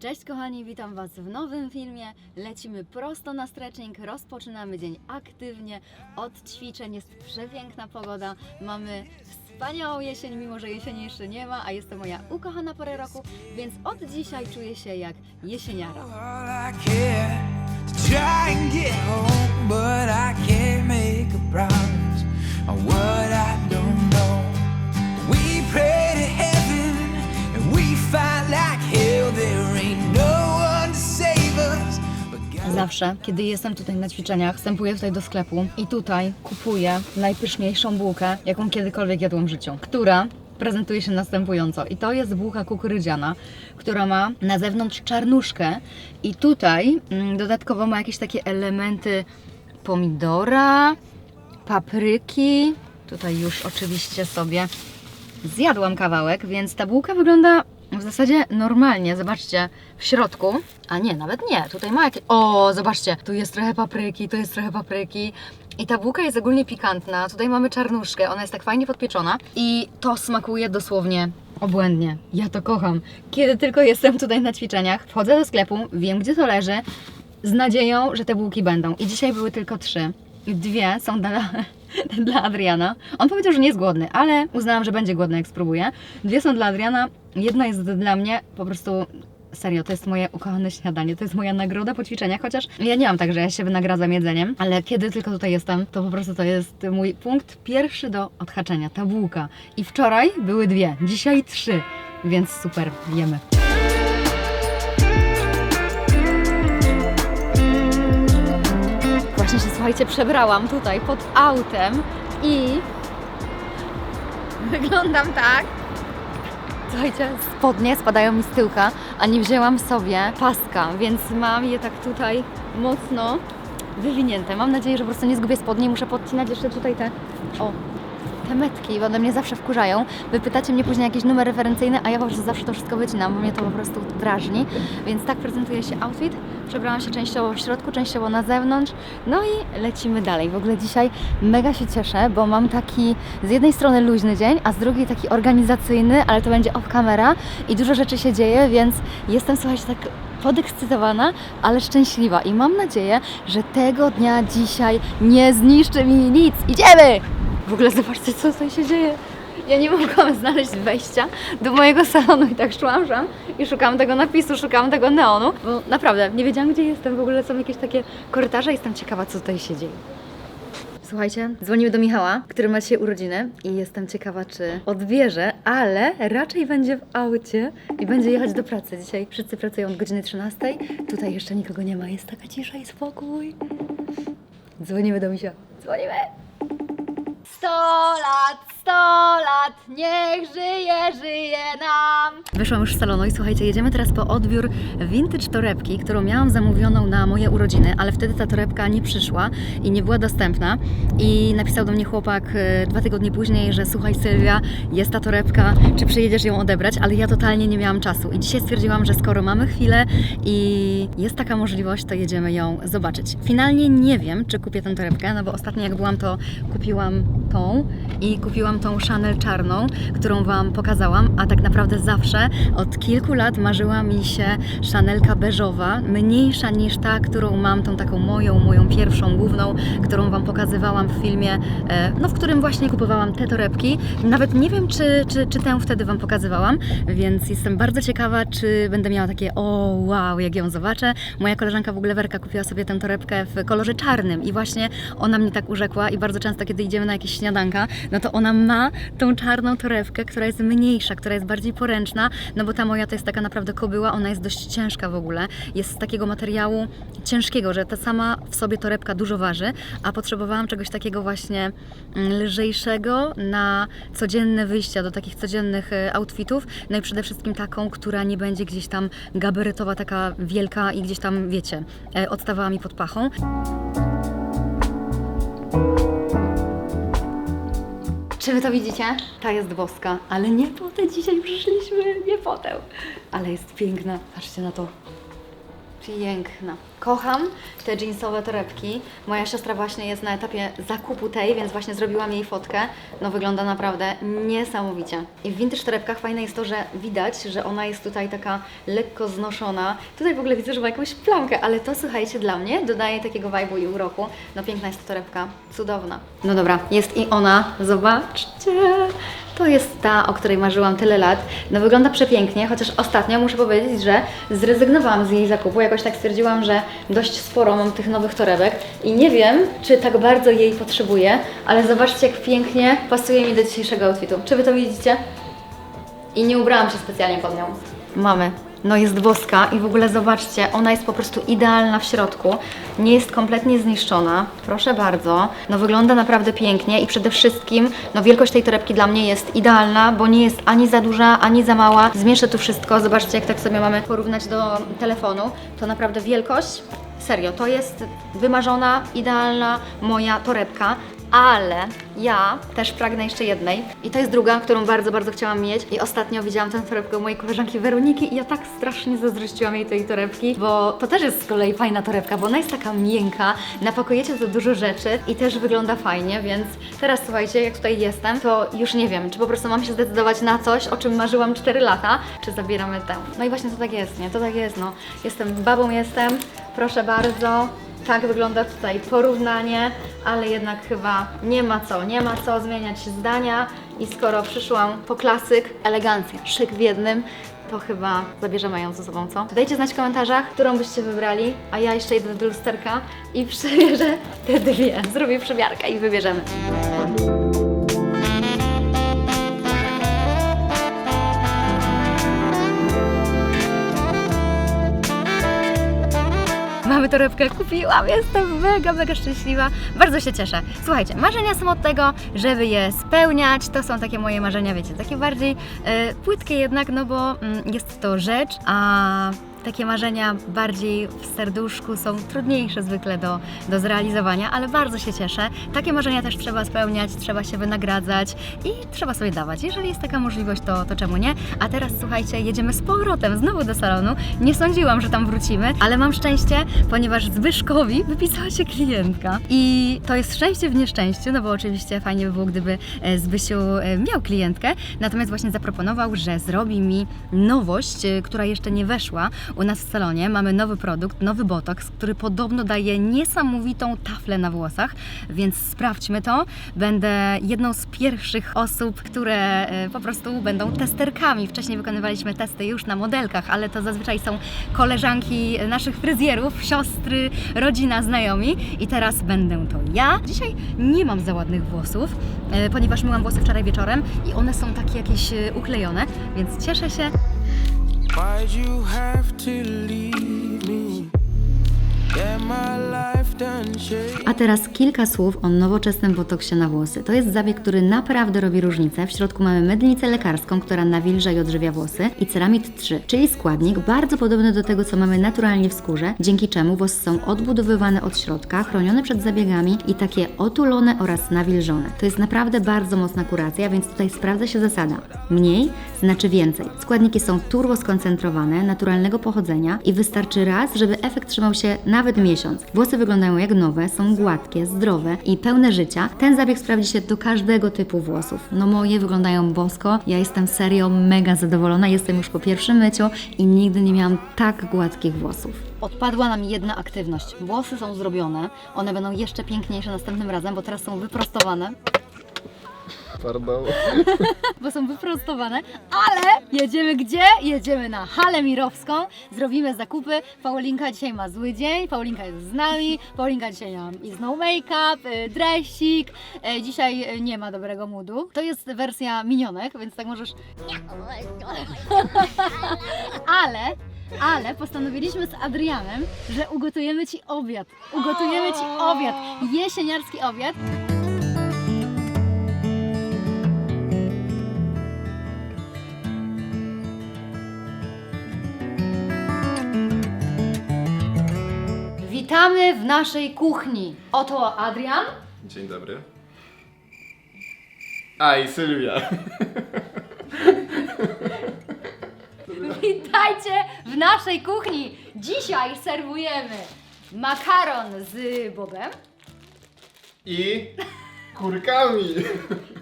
Cześć kochani, witam Was w nowym filmie. Lecimy prosto na stretching, rozpoczynamy dzień aktywnie od ćwiczeń. Jest przepiękna pogoda, mamy wspaniałą jesień, mimo że jesieni jeszcze nie ma, a jest to moja ukochana pora roku, więc od dzisiaj czuję się jak jesieniara. Zawsze, kiedy jestem tutaj na ćwiczeniach, wstępuję tutaj do sklepu i tutaj kupuję najpyszniejszą bułkę, jaką kiedykolwiek jadłam w życiu, która prezentuje się następująco. I to jest bułka kukurydziana, która ma na zewnątrz czarnuszkę i tutaj mm, dodatkowo ma jakieś takie elementy pomidora, papryki. Tutaj już oczywiście sobie zjadłam kawałek, więc ta bułka wygląda w zasadzie normalnie. Zobaczcie, w środku, a nie, nawet nie, tutaj ma jakieś... O, zobaczcie, tu jest trochę papryki, tu jest trochę papryki. I ta bułka jest ogólnie pikantna. Tutaj mamy czarnuszkę, ona jest tak fajnie podpieczona i to smakuje dosłownie obłędnie. Ja to kocham. Kiedy tylko jestem tutaj na ćwiczeniach, wchodzę do sklepu, wiem gdzie to leży, z nadzieją, że te bułki będą. I dzisiaj były tylko trzy. Dwie są dla, dla Adriana. On powiedział, że nie jest głodny, ale uznałam, że będzie głodny, jak spróbuję. Dwie są dla Adriana, jedna jest dla mnie. Po prostu serio, to jest moje ukochane śniadanie. To jest moja nagroda po ćwiczeniach, chociaż ja nie mam tak, że ja się wynagradzam jedzeniem, ale kiedy tylko tutaj jestem, to po prostu to jest mój punkt pierwszy do odhaczenia, ta bułka. I wczoraj były dwie, dzisiaj trzy, więc super, jemy. Właśnie się, słuchajcie, przebrałam tutaj pod autem i wyglądam tak. Słuchajcie, spodnie spadają mi z tyłka, a nie wzięłam sobie paska, więc mam je tak tutaj mocno wywinięte. Mam nadzieję, że po prostu nie zgubię spodni. Muszę podcinać jeszcze tutaj te, o, te metki, bo one mnie zawsze wkurzają. Wy pytacie mnie później jakiś numer referencyjny, a ja po prostu zawsze to wszystko wycinam, bo mnie to po prostu drażni. Więc tak prezentuje się outfit. Przebrałam się częściowo w środku, częściowo na zewnątrz. No i lecimy dalej. W ogóle dzisiaj mega się cieszę, bo mam taki z jednej strony luźny dzień, a z drugiej taki organizacyjny, ale to będzie off camera i dużo rzeczy się dzieje, więc jestem, słuchajcie, tak podekscytowana, ale szczęśliwa i mam nadzieję, że tego dnia dzisiaj nie zniszczy mi nic. Idziemy! W ogóle zobaczcie, co tutaj się dzieje. Ja nie mogłam znaleźć wejścia do mojego salonu i tak szłam, szłam i szukałam tego napisu, szukałam tego neonu, bo naprawdę nie wiedziałam, gdzie jestem. W ogóle są jakieś takie korytarze i jestem ciekawa, co tutaj się dzieje. Słuchajcie, dzwonimy do Michała, który ma dzisiaj urodziny i jestem ciekawa, czy odbierze, ale raczej będzie w aucie i będzie jechać do pracy. Dzisiaj wszyscy pracują od godziny 13. Tutaj jeszcze nikogo nie ma, jest taka cisza i spokój. Dzwonimy do Misia. Dzwonimy! 100 lat, 100 lat, niech żyje, żyje nam. Wyszłam już z salonu i słuchajcie, jedziemy teraz po odbiór vintage torebki, którą miałam zamówioną na moje urodziny, ale wtedy ta torebka nie przyszła i nie była dostępna. I napisał do mnie chłopak e, dwa tygodnie później, że słuchaj Sylwia, jest ta torebka, czy przyjedziesz ją odebrać, ale ja totalnie nie miałam czasu. I dzisiaj stwierdziłam, że skoro mamy chwilę i jest taka możliwość, to jedziemy ją zobaczyć. Finalnie nie wiem, czy kupię tę torebkę, no bo ostatnio jak byłam, to kupiłam tą i kupiłam tą Chanel czarną, którą Wam pokazałam, a tak naprawdę zawsze od kilku lat marzyła mi się Chanelka beżowa, mniejsza niż ta, którą mam, tą taką moją, moją pierwszą, główną, którą Wam pokazywałam w filmie, e, no w którym właśnie kupowałam te torebki. Nawet nie wiem, czy, czy, czy tę wtedy Wam pokazywałam, więc jestem bardzo ciekawa, czy będę miała takie o wow, jak ją zobaczę. Moja koleżanka w ogóle Werka kupiła sobie tę torebkę w kolorze czarnym i właśnie ona mnie tak urzekła i bardzo często, kiedy idziemy na jakieś śniadanka, no to ona ma tą czarną torebkę, która jest mniejsza, która jest bardziej poręczna, no bo ta moja to jest taka naprawdę kobyła, ona jest dość ciężka w ogóle, jest z takiego materiału ciężkiego, że ta sama w sobie torebka dużo waży, a potrzebowałam czegoś takiego właśnie mm, lżejszego na codzienne wyjścia, do takich codziennych e, outfitów, no i przede wszystkim taką, która nie będzie gdzieś tam gabarytowa, taka wielka i gdzieś tam, wiecie, e, odstawała mi pod pachą. Czy wy to widzicie? Ta jest boska, ale nie po tę dzisiaj przyszliśmy, nie po tę. Ale jest piękna, patrzcie na to. Piękna. Kocham te jeansowe torebki. Moja siostra właśnie jest na etapie zakupu tej, więc właśnie zrobiłam jej fotkę. No wygląda naprawdę niesamowicie. I w vintage torebkach fajne jest to, że widać, że ona jest tutaj taka lekko znoszona. Tutaj w ogóle widzę, że ma jakąś plamkę, ale to słuchajcie, dla mnie dodaje takiego vibe'u i uroku. No piękna jest ta torebka, cudowna. No dobra, jest i ona, zobaczcie. To jest ta, o której marzyłam tyle lat. No wygląda przepięknie, chociaż ostatnio muszę powiedzieć, że zrezygnowałam z jej zakupu. Jakoś tak stwierdziłam, że dość sporo mam tych nowych torebek i nie wiem, czy tak bardzo jej potrzebuję, ale zobaczcie, jak pięknie pasuje mi do dzisiejszego outfitu. Czy Wy to widzicie? I nie ubrałam się specjalnie pod nią. Mamy. No jest boska i w ogóle zobaczcie, ona jest po prostu idealna w środku. Nie jest kompletnie zniszczona. Proszę bardzo. No wygląda naprawdę pięknie i przede wszystkim no wielkość tej torebki dla mnie jest idealna, bo nie jest ani za duża, ani za mała. Zmieszę tu wszystko. Zobaczcie, jak tak sobie mamy porównać do telefonu. To naprawdę wielkość Serio, to jest wymarzona, idealna moja torebka, ale ja też pragnę jeszcze jednej i to jest druga, którą bardzo, bardzo chciałam mieć i ostatnio widziałam tę torebkę mojej koleżanki Weroniki i ja tak strasznie zazdrościłam jej tej torebki, bo to też jest z kolei fajna torebka, bo ona jest taka miękka, napakujecie tu dużo rzeczy i też wygląda fajnie, więc teraz słuchajcie, jak tutaj jestem, to już nie wiem, czy po prostu mam się zdecydować na coś, o czym marzyłam 4 lata, czy zabieramy tę. No i właśnie to tak jest, nie? To tak jest, no. Jestem babą, jestem, proszę bardzo. Tak wygląda tutaj porównanie, ale jednak chyba nie ma co, nie ma co zmieniać zdania i skoro przyszłam po klasyk, elegancja, szyk w jednym, to chyba zabierzemy ją ze sobą, co? Dajcie znać w komentarzach, którą byście wybrali, a ja jeszcze idę do lusterka i przymierzę te dwie. Zrobię przymiarkę i wybierzemy. Mamy torebkę, kupiłam, jestem mega, mega szczęśliwa. Bardzo się cieszę. Słuchajcie, marzenia są od tego, żeby je spełniać. To są takie moje marzenia, wiecie, takie bardziej e, płytkie jednak, no bo mm, jest to rzecz, a takie marzenia bardziej w serduszku są trudniejsze zwykle do, do zrealizowania, ale bardzo się cieszę. Takie marzenia też trzeba spełniać, trzeba się wynagradzać i trzeba sobie dawać. Jeżeli jest taka możliwość, to, to czemu nie? A teraz słuchajcie, jedziemy z powrotem znowu do salonu. Nie sądziłam, że tam wrócimy, ale mam szczęście, ponieważ Zbyszkowi wypisała się klientka. I to jest szczęście w nieszczęściu, no bo oczywiście fajnie by było, gdyby e, Zbysiu e, miał klientkę. Natomiast właśnie zaproponował, że zrobi mi nowość, e, która jeszcze nie weszła u nas w salonie. Mamy nowy produkt, nowy botox, który podobno daje niesamowitą taflę na włosach, więc sprawdźmy to. Będę jedną z pierwszych osób, które e, po prostu będą testerkami. Wcześniej wykonywaliśmy testy już na modelkach, ale to zazwyczaj są koleżanki naszych fryzjerów, siostry, rodzina, znajomi i teraz będę to ja. Dzisiaj nie mam za ładnych włosów, e, ponieważ myłam włosy wczoraj wieczorem i one są takie jakieś e, uklejone, więc cieszę się, Why'd you have to leave me? A teraz kilka słów o nowoczesnym botoksie na włosy. To jest zabieg, który naprawdę robi różnicę. W środku mamy mydlicę lekarską, która nawilża i odżywia włosy i ceramid 3, czyli składnik bardzo podobny do tego, co mamy naturalnie w skórze, dzięki czemu włosy są odbudowywane od środka, chronione przed zabiegami i takie otulone oraz nawilżone. To jest naprawdę bardzo mocna kuracja, więc tutaj sprawdza się zasada. Mniej znaczy więcej. Składniki są turbo skoncentrowane, naturalnego pochodzenia i wystarczy raz, żeby efekt trzymał się nawet miesiąc. Włosy wyglądają jak nowe, są gładkie, zdrowe i pełne życia. Ten zabieg sprawdzi się do każdego typu włosów. No moje wyglądają bosko. Ja jestem serio mega zadowolona. Jestem już po pierwszym myciu i nigdy nie miałam tak gładkich włosów. Odpadła nam jedna aktywność. Włosy są zrobione. One będą jeszcze piękniejsze następnym razem, bo teraz są wyprostowane Pardon. bo są wyprostowane, ale jedziemy gdzie? Jedziemy na halę mirowską, zrobimy zakupy. Paulinka dzisiaj ma zły dzień, Paulinka jest z nami, Paulinka dzisiaj ma is no make-up, y, dresik, y, dzisiaj y, nie ma dobrego moodu. To jest wersja minionek, więc tak możesz... ale... Ale postanowiliśmy z Adrianem, że ugotujemy Ci obiad. Ugotujemy Ci obiad. Jesieniarski obiad. Witamy w naszej kuchni. Oto Adrian. Dzień dobry. A i Sylwia. Witajcie w naszej kuchni! Dzisiaj serwujemy makaron z bobem. I kurkami.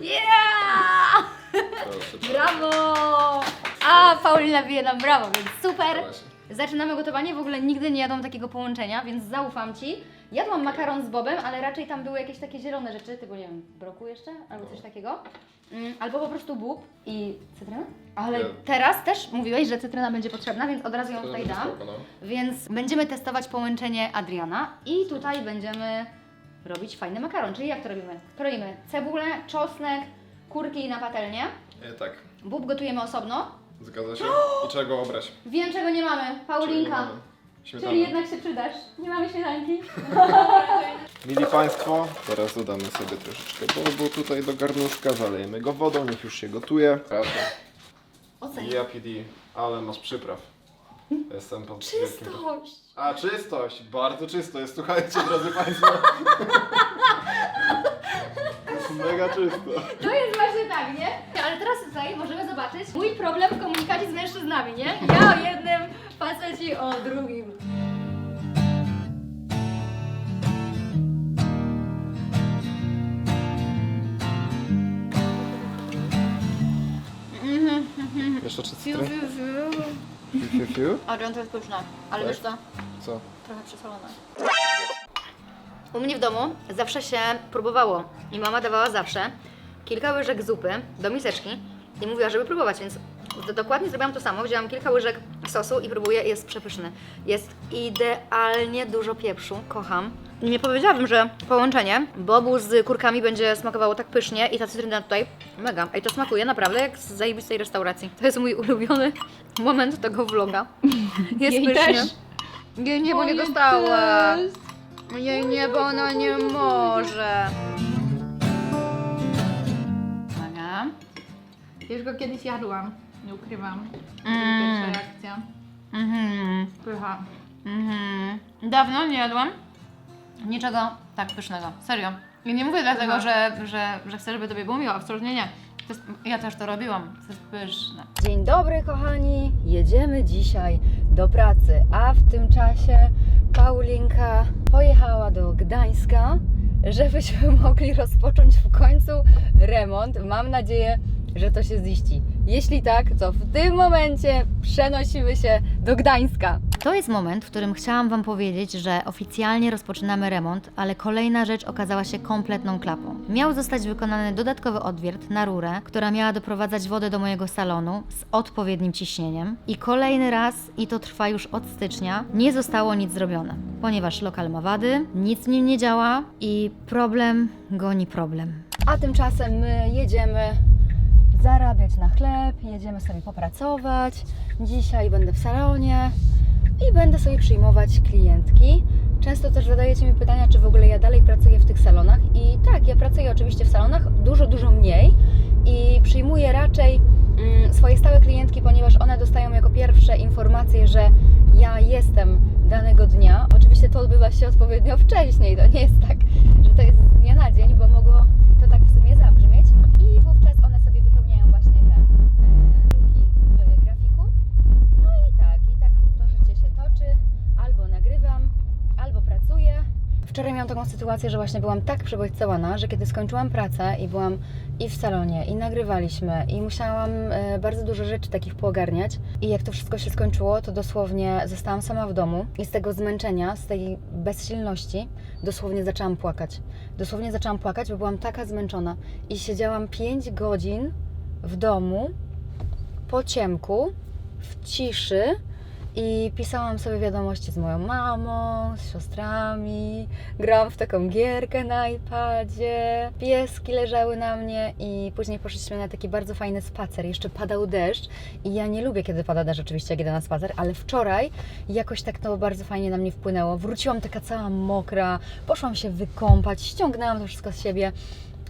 Yeah! Proszę. Brawo! A Paulina bije nam brawo, więc super! Właśnie. Zaczynamy gotowanie, w ogóle nigdy nie jadłam takiego połączenia, więc zaufam Ci. Jadłam makaron z bobem, ale raczej tam były jakieś takie zielone rzeczy, typu nie wiem, broku jeszcze, albo coś takiego. Mm, albo po prostu bób i cytryna. Ale Nie. teraz też mówiłeś, że cytryna będzie potrzebna, więc od razu ją tutaj dam. no. Więc będziemy testować połączenie Adriana i tutaj będziemy robić fajny makaron. Czyli jak to robimy? Kroimy cebulę, czosnek, kurki na patelnię. E, tak, Bób gotujemy osobno. Zgadza się. I czego obrać? Wiem czego nie mamy. Paulinka. Śmietana. Czyli jednak się przydasz. Nie mamy śmietanki. Mili Państwo, teraz dodamy sobie troszeczkę bobu tutaj do garnuszka, zalejemy go wodą, niech już się gotuje. Oceń. Ja PD, ale masz przypraw. Jestem pod wielkim... Czystość. A, czystość, bardzo czysto jest, słuchajcie drodzy Państwo. Jest mega czysto. To jest właśnie tak, nie? Ale teraz tutaj możemy zobaczyć mój problem w komunikacji z mężczyznami, nie? Ja o jednym, faceci o drugim. Jeszcze czy Fiu, cytryn? fiu, fiu. Fiu, fiu, fiu? Adrian, to jest pyszne. Ale Tak? wiesz co? Co? Trochę przesolone. U mnie w domu zawsze się próbowało i mama dawała zawsze kilka łyżek zupy do miseczki i mówiła, żeby próbować, więc do- dokładnie zrobiłam to samo. Wzięłam kilka łyżek sosu i próbuję, jest przepyszny. Jest idealnie dużo pieprzu, kocham. Nie powiedziałabym, że połączenie bobu z kurkami będzie smakowało tak pysznie i ta cytryna tutaj mega. Ej, to smakuje naprawdę jak z zajebistej restauracji. To jest mój ulubiony moment tego vloga. Jest Jej pysznie. też. Nie, nie, bo nie dostała. Też. Nie, nie, bo ona nie może. Uwaga. Już go kiedyś jadłam, nie ukrywam. Mm. Pierwsza reakcja. Mhm, Pycha. mhm. Dawno nie jadłam niczego tak pysznego. Serio. I nie mówię dlatego, Aha. że, że, że chcę, żeby tobie było miło. Absolutnie nie. To jest, ja też to robiłam. To jest pyszne. Dzień dobry, kochani. Jedziemy dzisiaj do pracy, a w tym czasie Paulinka pojechała do Gdańska, żebyśmy mogli rozpocząć w końcu remont. Mam nadzieję, że to się ziści. Jeśli tak, to w tym momencie przenosimy się do Gdańska. To jest moment, w którym chciałam Wam powiedzieć, że oficjalnie rozpoczynamy remont, ale kolejna rzecz okazała się kompletną klapą. Miał zostać wykonany dodatkowy odwiert na rurę, która miała doprowadzać wodę do mojego salonu z odpowiednim ciśnieniem. I kolejny raz, i to trwa już od stycznia, nie zostało nic zrobione, ponieważ lokal ma wady, nic w nim nie działa i problem goni problem. A tymczasem my jedziemy zarabiać na chleb, jedziemy sobie popracować. Dzisiaj będę w salonie i będę sobie przyjmować klientki. Często też zadajecie mi pytania, czy w ogóle ja dalej pracuję w tych salonach. I tak, ja pracuję oczywiście w salonach, dużo, dużo mniej i przyjmuję raczej mm, swoje stałe klientki, ponieważ one dostają jako pierwsze informacje, że ja jestem danego dnia. Oczywiście to odbywa się odpowiednio wcześniej, to nie jest tak, że to jest z dnia na dzień, bo mogło Wczoraj miałam taką sytuację, że właśnie byłam tak przebodźcowana, że kiedy skończyłam pracę i byłam i w salonie, i nagrywaliśmy, i musiałam e, bardzo dużo rzeczy takich poogarniać. I jak to wszystko się skończyło, to dosłownie zostałam sama w domu i z tego zmęczenia, z tej bezsilności, dosłownie zaczęłam płakać. Dosłownie zaczęłam płakać, bo byłam taka zmęczona. I siedziałam 5 godzin w domu, po ciemku, w ciszy i pisałam sobie wiadomości z moją mamą, z siostrami, grałam w taką gierkę na iPadzie, pieski leżały na mnie i później poszliśmy na taki bardzo fajny spacer. Jeszcze padał deszcz i ja nie lubię, kiedy pada deszcz oczywiście, jak idę na spacer, ale wczoraj jakoś tak to bardzo fajnie na mnie wpłynęło. Wróciłam taka cała mokra, poszłam się wykąpać, ściągnęłam to wszystko z siebie.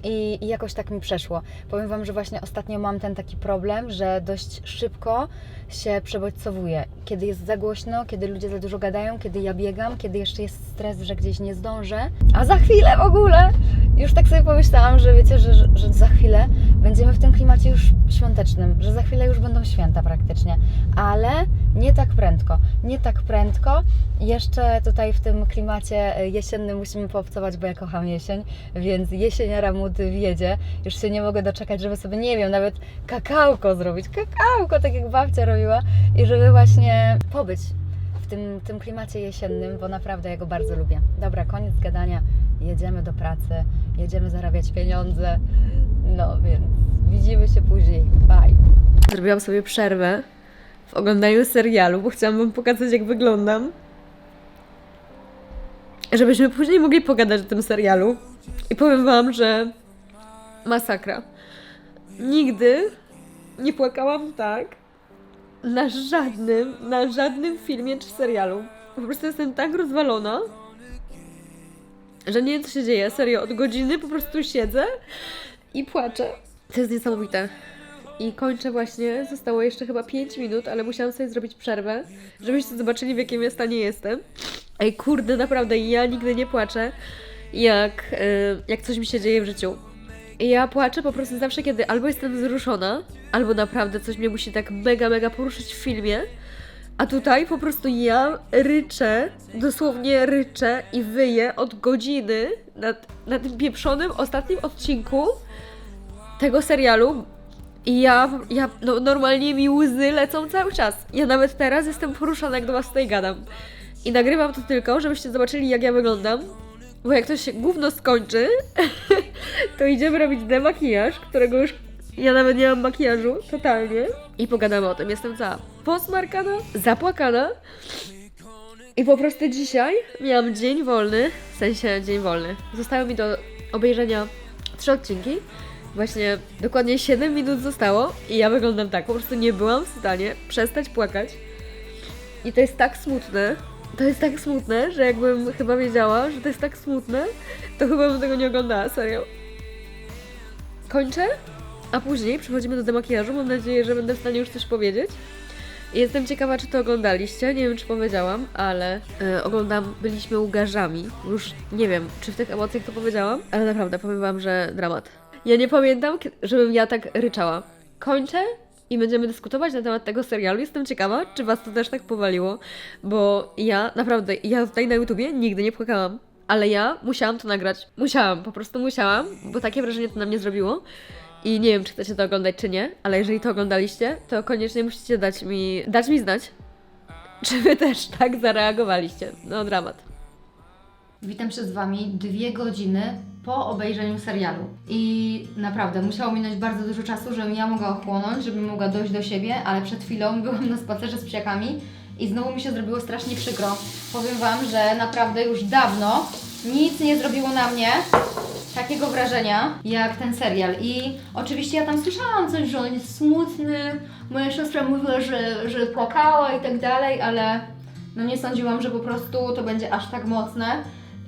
I, I jakoś tak mi przeszło. Powiem Wam, że właśnie ostatnio mam ten taki problem, że dość szybko się przebodźcowuję. Kiedy jest za głośno, kiedy ludzie za dużo gadają, kiedy ja biegam, kiedy jeszcze jest stres, że gdzieś nie zdążę. A za chwilę w ogóle już tak sobie pomyślałam, że wiecie, że, że, za chwilę będziemy w tym klimacie już świątecznym, że za chwilę już będą święta praktycznie, ale nie tak prędko, nie tak prędko. Jeszcze tutaj w tym klimacie e, jesiennym musimy poobcować, bo ja kocham jesień, więc jesieniara młody wiedzie. Już się nie mogę doczekać, żeby sobie, nie wiem, nawet kakałko zrobić, kakałko, tak jak babcia robiła i żeby właśnie pobyć w tym, tym klimacie jesiennym, bo naprawdę ja go bardzo lubię. Dobra, koniec gadania. Jedziemy do pracy, jedziemy zarabiać pieniądze. No więc widzimy się później. Bye. Zrobiłam sobie przerwę w oglądaniu serialu, bo chciałam Wam pokazać, jak wyglądam. Żebyśmy później mogli pogadać o tym serialu. I powiem Wam, że masakra. Nigdy nie płakałam tak na żadnym, na żadnym filmie czy serialu. Po prostu jestem tak rozwalona, że nie wiem, co się dzieje. Serio, od godziny po prostu siedzę i płaczę. To jest niesamowite. I kończę właśnie, zostało jeszcze chyba 5 minut, ale musiałam sobie zrobić przerwę, żebyście zobaczyli w jakim ja stanie jestem. Ej, kurde, naprawdę, ja nigdy nie płaczę, jak, e, jak coś mi się dzieje w życiu. Ja płaczę po prostu zawsze, kiedy albo jestem wzruszona, albo naprawdę coś mnie musi tak mega, mega poruszyć w filmie, a tutaj po prostu ja ryczę, dosłownie ryczę i wyję od godziny na, na tym pieprzonym ostatnim odcinku tego serialu, i ja, ja no, normalnie mi łzy lecą cały czas. Ja nawet teraz jestem poruszona, jak do was tutaj gadam. I nagrywam to tylko, żebyście zobaczyli, jak ja wyglądam. Bo jak to się gówno skończy, to idziemy robić demakijaż, którego już ja nawet nie mam makijażu, totalnie. I pogadamy o tym. Jestem cała posmarkana, zapłakana. I po prostu dzisiaj miałam dzień wolny, w sensie dzień wolny. Zostały mi do obejrzenia trzy odcinki. Właśnie dokładnie 7 minut zostało i ja wyglądam tak. Po prostu nie byłam w stanie przestać płakać. I to jest tak smutne. To jest tak smutne, że jakbym chyba wiedziała, że to jest tak smutne, to chyba bym tego nie oglądała, serio. Kończę, a później przechodzimy do demakijażu. Mam nadzieję, że będę w stanie już coś powiedzieć. Jestem ciekawa, czy to oglądaliście. Nie wiem, czy powiedziałam, ale e, oglądam Byliśmy łgarzami. Już nie wiem, czy w tych emocjach to powiedziałam, ale naprawdę powiem Wam, że dramat. Ja nie pamiętam, żebym ja tak ryczała. Kończę i będziemy dyskutować na temat tego serialu. Jestem ciekawa, czy Was to też tak powaliło, bo ja naprawdę, ja tutaj na YouTubie nigdy nie płakałam. Ale ja musiałam to nagrać. Musiałam, po prostu musiałam, bo takie wrażenie to na mnie zrobiło. I nie wiem, czy chcecie to oglądać, czy nie, ale jeżeli to oglądaliście, to koniecznie musicie dać mi, dać mi znać, czy wy też tak zareagowaliście. No, dramat. Witam się z Wami dwie godziny po obejrzeniu serialu. I naprawdę musiało minąć bardzo dużo czasu, żebym ja mogła ochłonąć, żebym mogła dojść do siebie, ale przed chwilą byłam na spacerze z psiakami i znowu mi się zrobiło strasznie przykro. Powiem Wam, że naprawdę już dawno nic nie zrobiło na mnie takiego wrażenia jak ten serial. I oczywiście ja tam słyszałam coś, że on jest smutny. Moja siostra mówiła, że, że płakała i tak dalej, ale no nie sądziłam, że po prostu to będzie aż tak mocne.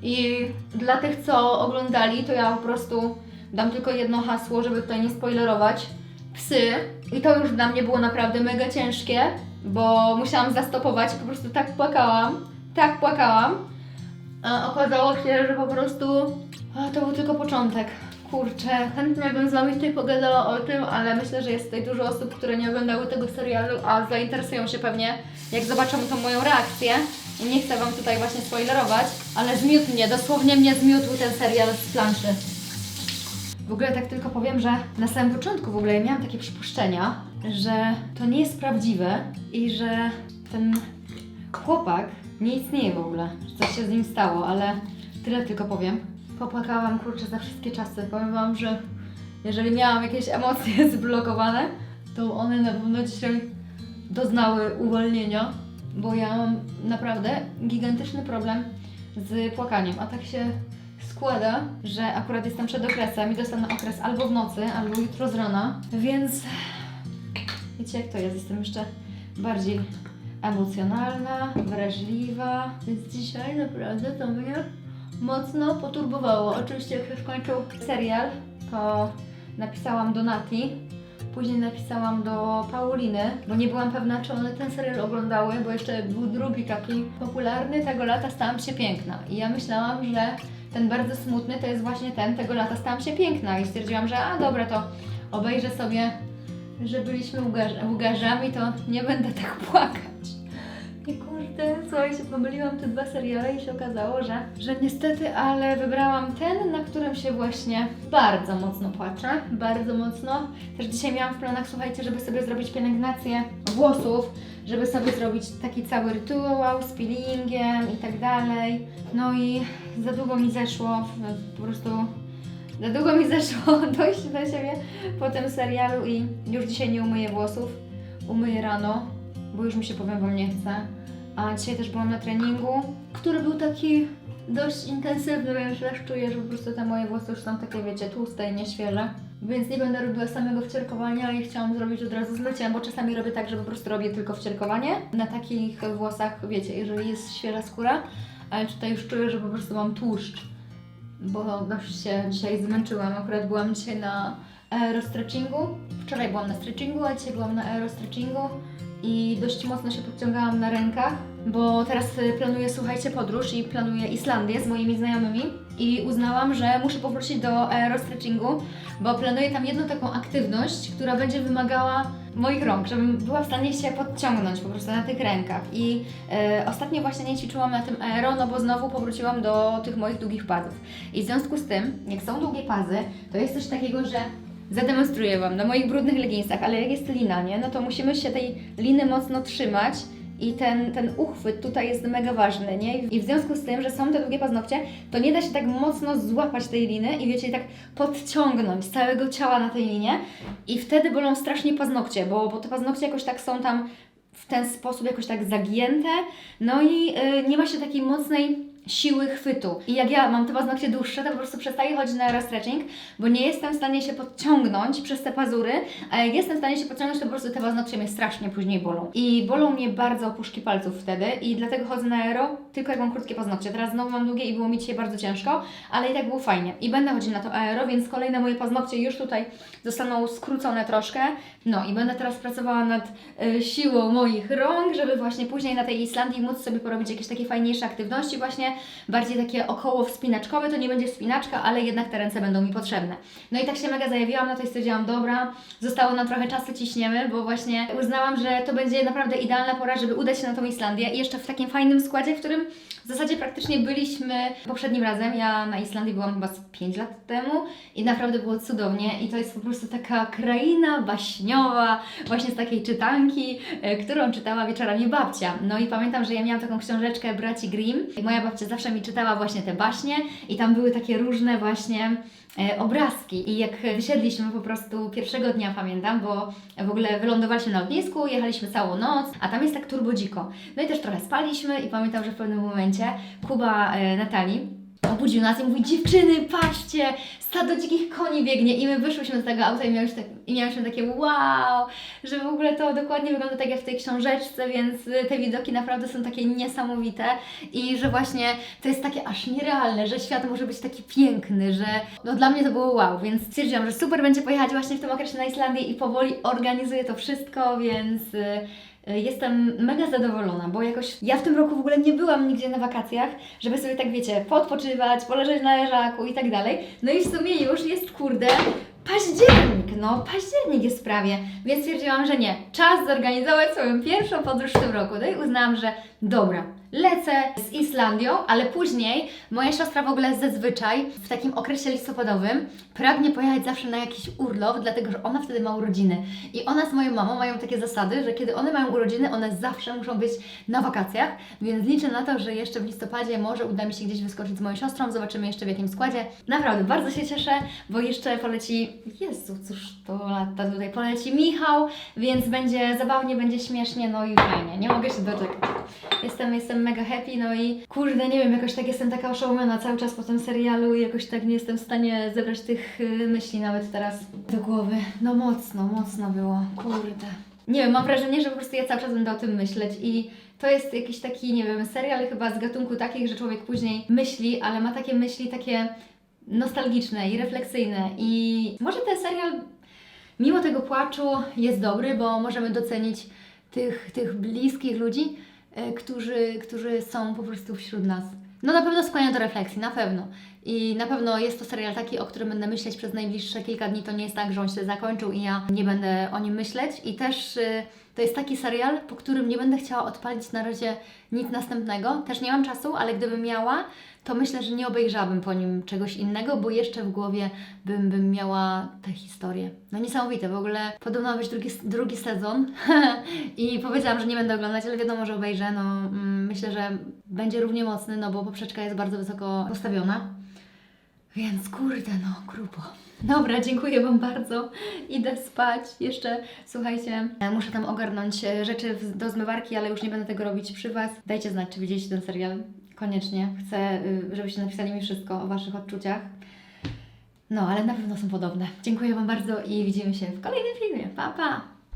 I dla tych, co oglądali, to ja po prostu dam tylko jedno hasło, żeby tutaj nie spoilerować. Psy. I to już dla mnie było naprawdę mega ciężkie, bo musiałam zastopować po prostu tak płakałam. Tak płakałam. A okazało się, że po prostu a, to był tylko początek. Kurczę, chętnie bym z Wami tutaj pogadała o tym, ale myślę, że jest tutaj dużo osób, które nie oglądały tego serialu, a zainteresują się pewnie, jak zobaczą tą moją reakcję. I nie chcę Wam tutaj właśnie spoilerować, ale zmiótł mnie, dosłownie mnie zmiótł ten serial z planszy. W ogóle tak tylko powiem, że na samym początku w ogóle miałam takie przypuszczenia, że to nie jest prawdziwe i że ten chłopak nie istnieje w ogóle, że coś się z nim stało, ale tyle tylko powiem. Popłakałam kurczę za wszystkie czasy. Powiem Wam, że jeżeli miałam jakieś emocje zblokowane, to one na pewno dzisiaj doznały uwolnienia, bo ja mam naprawdę gigantyczny problem z płakaniem, a tak się składa, że akurat jestem przed okresem i dostanę okres albo w nocy, albo jutro z rana, więc wiecie jak to jest, jestem jeszcze bardziej emocjonalna, wrażliwa, więc dzisiaj naprawdę to mnie mocno poturbowało. Oczywiście jak skończył serial, to napisałam do Nati, Później napisałam do Pauliny, bo nie byłam pewna, czy one ten serial oglądały, bo jeszcze był drugi taki popularny, tego lata stałam się piękna. I ja myślałam, że ten bardzo smutny to jest właśnie ten, tego lata stałam się piękna. I stwierdziłam, że a dobra, to obejrzę sobie, że byliśmy łgarz- łgarzami, to nie będę tak płakać. I kurde, słuchajcie, pomyliłam te dwa seriale i się okazało, że, że niestety, ale wybrałam ten, na którym się właśnie bardzo mocno płaczę, bardzo mocno. Też dzisiaj miałam w planach, słuchajcie, żeby sobie zrobić pielęgnację włosów, żeby sobie zrobić taki cały rytuał z peelingiem i tak dalej. No i za długo mi zeszło, po prostu za długo mi zeszło dojść do siebie po tym serialu i już dzisiaj nie umyję włosów. Umyję rano, bo już mi się powiem wam nie chce. A dzisiaj też byłam na treningu, który był taki dość intensywny, więc też czuję, że po prostu te moje włosy już są takie, wiecie, tłuste i nieświeże. Więc nie będę robiła samego wcierkowania i chciałam zrobić od razu z myciem, bo czasami robię tak, że po prostu robię tylko wcierkowanie. Na takich włosach, wiecie, jeżeli jest świeża skóra, ale tutaj już czuję, że po prostu mam tłuszcz bo dość się dzisiaj zmęczyłam. Akurat byłam dzisiaj na aerostretchingu. Wczoraj byłam na stretchingu, a dzisiaj byłam na aerostretchingu i dość mocno się podciągałam na rękach, bo teraz y, planuję, słuchajcie, podróż i planuję Islandię z moimi znajomymi i uznałam, że muszę powrócić do aerostretchingu, bo planuję tam jedną taką aktywność, która będzie wymagała moich rąk, żebym była w stanie się podciągnąć po prostu na tych rękach. I e, ostatnio właśnie nie ćwiczyłam na tym aero, no bo znowu powróciłam do tych moich długich pazów. I w związku z tym, jak są długie pazy, to jest coś takiego, że zademonstruję Wam na moich brudnych leginsach, ale jak jest lina, nie, no to musimy się tej liny mocno trzymać. I ten, ten uchwyt tutaj jest mega ważny, nie? I w związku z tym, że są te długie paznokcie, to nie da się tak mocno złapać tej liny i wiecie, tak podciągnąć całego ciała na tej linie i wtedy bolą strasznie paznokcie, bo, bo te paznokcie jakoś tak są tam w ten sposób jakoś tak zagięte, no i y, nie ma się takiej mocnej siły chwytu. I jak ja mam te paznokcie dłuższe, to po prostu przestaję chodzić na aerostretching, bo nie jestem w stanie się podciągnąć przez te pazury, a jak jestem w stanie się podciągnąć, to po prostu te paznokcie mnie strasznie później bolą. I bolą mnie bardzo opuszki palców wtedy i dlatego chodzę na aero, tylko jak mam krótkie paznokcie. Teraz znowu mam długie i było mi dzisiaj bardzo ciężko, ale i tak było fajnie. I będę chodzić na to aero, więc kolejne moje paznokcie już tutaj zostaną skrócone troszkę. No i będę teraz pracowała nad y, siłą moich rąk, żeby właśnie później na tej Islandii móc sobie porobić jakieś takie fajniejsze aktywności właśnie, bardziej takie około wspinaczkowe, to nie będzie wspinaczka, ale jednak te ręce będą mi potrzebne. No i tak się mega zajawiłam, no to i stwierdziłam, dobra, zostało nam trochę czasu, ciśniemy, bo właśnie uznałam, że to będzie naprawdę idealna pora, żeby udać się na tą Islandię i jeszcze w takim fajnym składzie, w którym w zasadzie praktycznie byliśmy poprzednim razem. Ja na Islandii byłam chyba z 5 lat temu i naprawdę było cudownie. I to jest po prostu taka kraina baśniowa, właśnie z takiej czytanki, e, którą czytała wieczorami babcia. No i pamiętam, że ja miałam taką książeczkę braci Grimm moja babcia zawsze mi czytała właśnie te baśnie i tam były takie różne właśnie e, obrazki. I jak wysiedliśmy po prostu pierwszego dnia, pamiętam, bo w ogóle wylądowaliśmy na lotnisku, jechaliśmy całą noc, a tam jest tak turbo dziko. No i też trochę spaliśmy i pamiętam, że w pewnym momencie Kuba e, Natalii obudził nas i mówi, dziewczyny, patrzcie, stado dzikich koni biegnie. I my wyszłyśmy z tego auta i miałyśmy, tak, i takie wow, że w ogóle to dokładnie wygląda tak jak w tej książeczce, więc y, te widoki naprawdę są takie niesamowite. I że właśnie to jest takie aż nierealne, że świat może być taki piękny, że no dla mnie to było wow, więc stwierdziłam, że super będzie pojechać właśnie w tym okresie na Islandię i powoli organizuję to wszystko, więc... y, Jestem mega zadowolona, bo jakoś ja w tym roku w ogóle nie byłam nigdzie na wakacjach, żeby sobie tak wiecie, podpoczywać, poleżeć na leżaku i tak dalej. No i w sumie już jest kurde październik, no październik jest prawie, więc stwierdziłam, że nie, czas zorganizować swoją pierwszą podróż w tym roku. No i uznałam, że dobra, lecę z Islandią, ale później moja siostra w ogóle zazwyczaj w takim okresie listopadowym pragnie pojechać zawsze na jakiś urlop, dlatego że ona wtedy ma urodziny. I ona z moją mamą mają takie zasady, że kiedy one mają urodziny, one zawsze muszą być na wakacjach, więc liczę na to, że jeszcze w listopadzie może uda mi się gdzieś wyskoczyć z moją siostrą, zobaczymy jeszcze w jakim składzie. Naprawdę, bardzo się cieszę, bo jeszcze poleci, Jezu, cóż to lata tutaj, poleci Michał, więc będzie zabawnie, będzie śmiesznie, no i fajnie, nie mogę się doczekać. Jestem, jestem mega happy, no i kurde, nie wiem, jakoś tak jestem taka oszołomiona cały czas po tym serialu i jakoś tak nie jestem w stanie zebrać tych y, myśli nawet teraz do głowy. No mocno, mocno było, kurde. Nie wiem, mam wrażenie, że po prostu ja cały czas będę o tym myśleć i to jest jakiś taki, nie wiem, serial chyba z gatunku takich, że człowiek później myśli, ale ma takie myśli takie nostalgiczne i refleksyjne i może ten serial mimo tego płaczu jest dobry, bo możemy docenić tych, tych bliskich ludzi, którzy, którzy są po prostu wśród nas. No na pewno skłania do refleksji, na pewno. I na pewno jest to serial taki, o którym będę myśleć przez najbliższe kilka dni. To nie jest tak, że on się zakończył i ja nie będę o nim myśleć. I też y, to jest taki serial, po którym nie będę chciała odpalić na razie nic następnego. Też nie mam czasu, ale gdybym miała, to myślę, że nie obejrzałabym po nim czegoś innego, bo jeszcze w głowie bym, bym miała tę historię. No niesamowite, w ogóle podobno być drugi, drugi sezon i powiedziałam, że nie będę oglądać, ale wiadomo, że obejrzę. No, mm, myślę, że będzie równie mocny, no bo poprzeczka jest bardzo wysoko postawiona. Więc kurde, no, grubo. Dobra, dziękuję Wam bardzo. Idę spać. Jeszcze, słuchajcie, muszę tam ogarnąć e, rzeczy do zmywarki, ale już nie będę tego robić przy Was. Dajcie znać, czy widzieliście ten serial. Koniecznie. Chcę, y, żebyście napisali mi wszystko o Waszych odczuciach. No, ale na pewno są podobne. Dziękuję Wam bardzo i widzimy się w kolejnym filmie. Pa, pa!